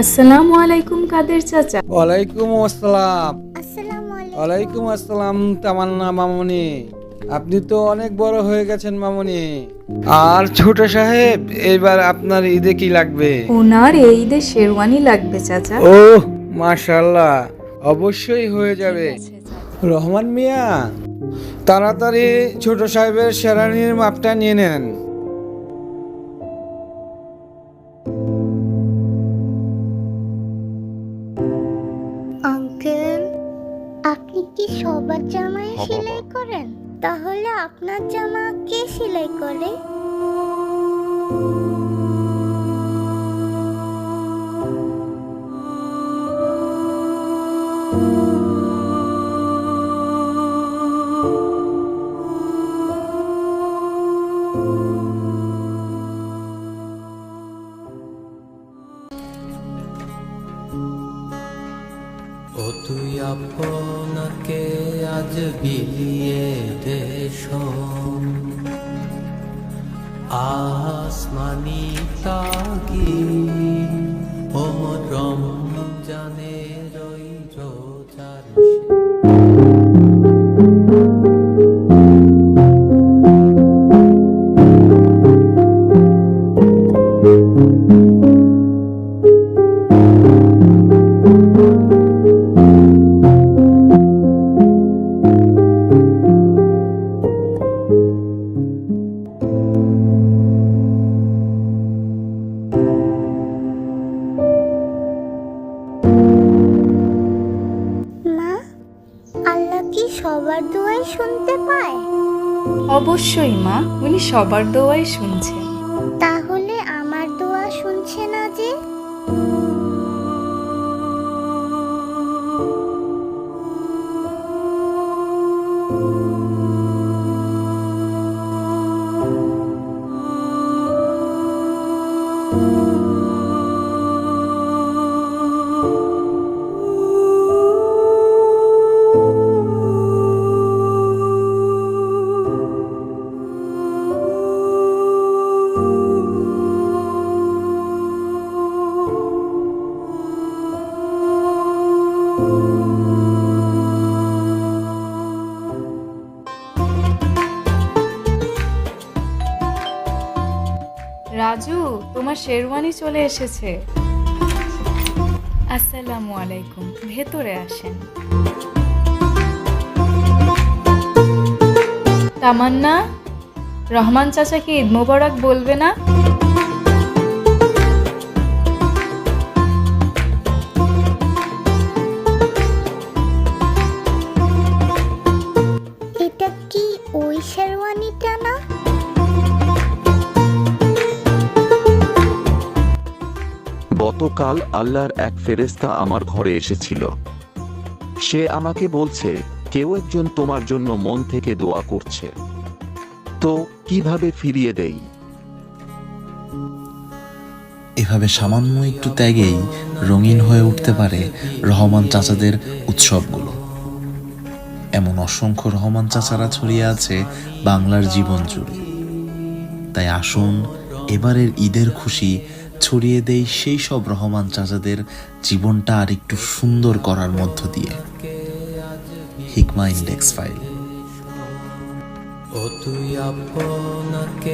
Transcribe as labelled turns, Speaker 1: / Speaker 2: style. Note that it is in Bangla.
Speaker 1: আসসালামু আলাইকুম কাদের চাচা?
Speaker 2: ওয়ালাইকুম আসসালাম। ওয়ালাইকুম আসসালাম তামান্না মামনি। আপনি তো অনেক বড় হয়ে গেছেন মামনি। আর ছোট সাহেব এবার আপনার ঈদে কি লাগবে?
Speaker 1: ওনার এই ঈদে শেরওয়ানি লাগবে চাচা।
Speaker 2: ও মাশাল্লাহ অবশ্যই হয়ে যাবে। রহমান মিয়া তাড়াতাড়ি ছোট সাহেবের সেরানির মাপটা নিয়ে নেন।
Speaker 3: সবার জামাই সেলাই করেন? তাহলে আপনার জামা কে সেলাই করে?
Speaker 4: ও তুই আপনাকে আজ বিলিয়ে দেশ আসমানি তাগি
Speaker 3: আল্লাহ কি সবার দোয়াই শুনতে পায়?
Speaker 1: অবশ্যই মা উনি সবার দোয়াই শুনছেন
Speaker 3: তাহলে আমার দোয়া শুনছে না যে?
Speaker 1: রাজু, তোমার শেরওয়ানি চলে এসেছে। আসসালামু আলাইকুম, ভেতরে আসেন। তামান্না, রহমান চাচাকে ঈদ মোবারক বলবে
Speaker 3: না?
Speaker 5: গতকাল আল্লাহর এক ফেরেস্তা আমার ঘরে এসেছিল। সে আমাকে বলছে, কেউ একজন তোমার জন্য মন থেকে দোয়া করছে। তো কীভাবে ফিরিয়ে দেই?
Speaker 6: এভাবে সামান্য একটু ত্যাগেই রঙিন হয়ে উঠতে পারে রহমান চাচাদের উৎসবগুলো। এমন অসংখ্য রহমান চাচারা ছড়িয়ে আছে বাংলার জীবন জুড়ে। তাই আসুন, এবারের ঈদের খুশি ছড়িয়ে দেই সেই সব রহমান চাচাদের জীবনটা আর একটু সুন্দর করার মধ্য দিয়ে। হিকমা ইন্ডেক্স ফাইল।
Speaker 4: ও তুই আপনাকে